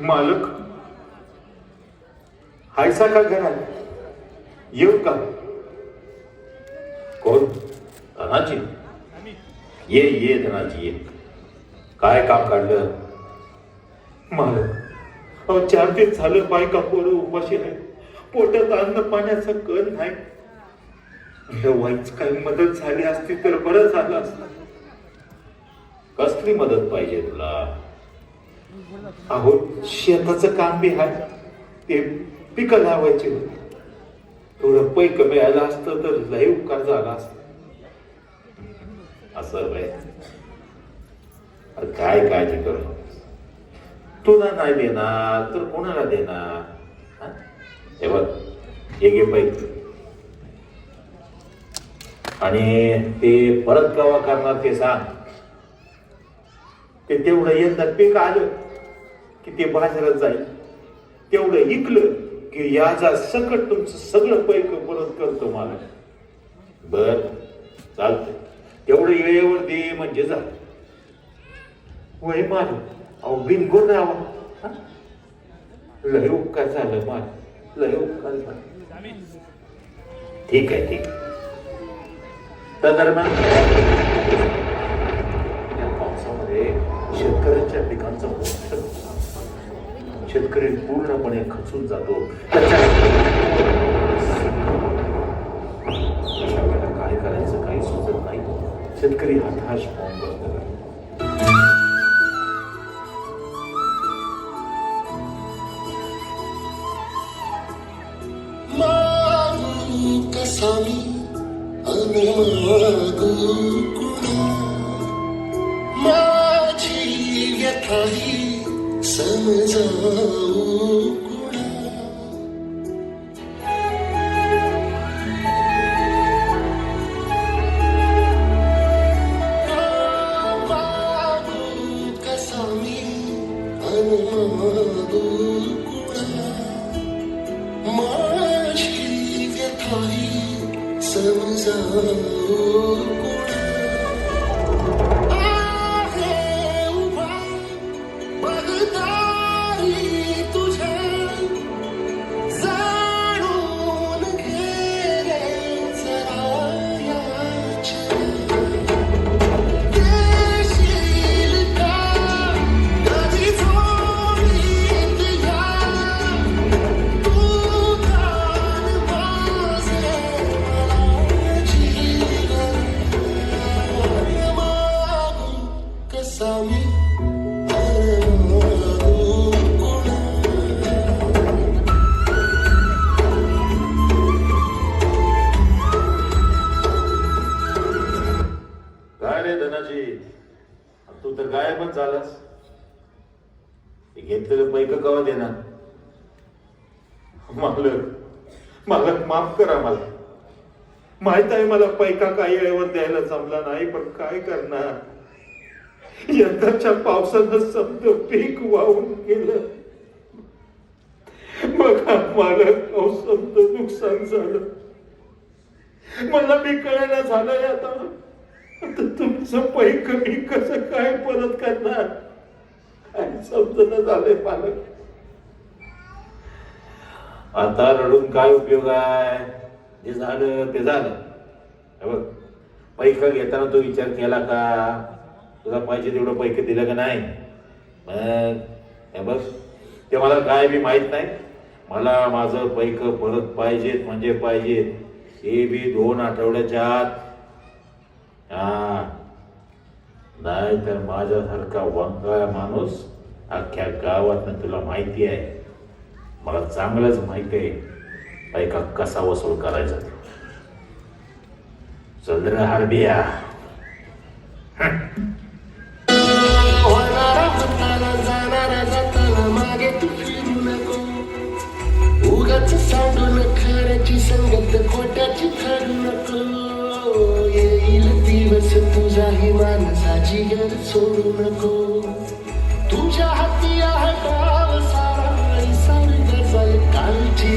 मालक हायसा का घरात? येऊ का? कोण? धनाजी. ये ये धनाजी. ये काय काम काढलं? मालक. अहो चार दिवस झालं बायका पोरं उपाशी आहे पोटात अन्न पाण्याचा कण नाही. वाईच काही मदत झाली असती तर बरं झालं असत. कसली मदत पाहिजे तुला? अहो शेताचं काम बी आहे ते पिकं लावायचे होते. थोडं पैक मिळालं असतं तर लय उपकार झाला असत. असं बाय काय काळजी करू? तुला नाही देणार तर कोणाला देणार? हा? हे बघ हे घे पैक. आणि ते परत कवा करणार ते सांग. ते तेवढं यंदा पीक आलं. की ते बाजारात जाईल. तेवढं इकलं की याचा सकट तुमचं सगळं पैक परत करतो मला बर चालतंय. तेवढं वेळेवर दे म्हणजे झालं. वय मान अहो बिनगो रावा हा? लय उपकार झालं मान लय उपकार झालं. ठीक आहे ठीक आहे. दरम्यान या पावसामध्ये शेतकऱ्यांच्या पिकांचा नुकसान शेतकरी पूर्णपणे खचून जातो. त्याच्या अशा काय करायचं काही सुचत नाही. शेतकरी हताश होऊन बसतो कसा मी माझी समजावू मी आणि माझी व्यथाही समजावू तू तर गायबच झालास. हे घेतलेलं पैक कवा देणार? मालक मालक माफ करा मला. माहीत आहे मला पैका काही वेळेवर द्यायला जमला नाही पण काय करणार? यंदाच्या पावसानं समज पीक वाहून गेलं. बघा मालक अहो, समज नुकसान झालं. मला मी कळायला झालंय आता. तुमचं पैक मी कसं काय परत करणार? काय समजणं झालंय पालक. आता रडून काय उपयोग आहे? जे झालं ते झालं. हे बघ घेताना तो विचार केला का? तुला पाहिजे तेवढं पैके दिलं का नाही? मग बघ. ते मला काय बी माहीत नाही. मला माझं पैक परत पाहिजेत म्हणजे पाहिजेत. हे बी दोन आठवड्याच्या आत. हा. नाही तर माझ्यासारखा वंगाळ माणूस अख्ख्या गावात तुला माहिती आहे. मला चांगलंच माहिती आहे. पैका कसा वसूल करायचा ते. चल संगत खोट्याची ठरू नको येईल दिवस तुझा ही माणसाची घर सोडू नको तुझ्या हाती आहे गाव सारा सारग जाईल कालची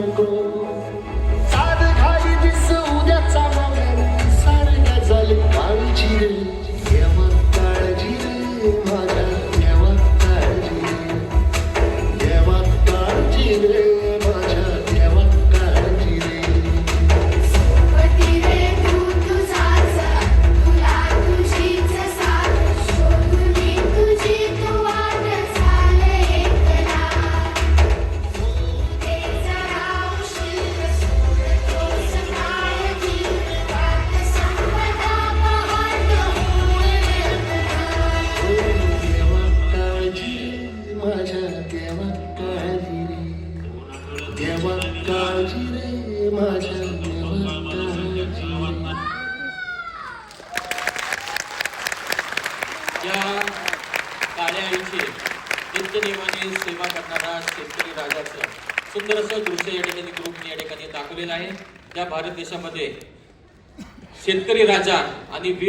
miracle. या कार्यालयाचे नित्यनेमाने सेवा करणारा शेतकरी राजाचं सुंदर असं दृश्य या ठिकाणी ग्रुपने या ठिकाणी दाखवलेलं आहे. त्या भारत देशामध्ये शेतकरी राजा आणि वीर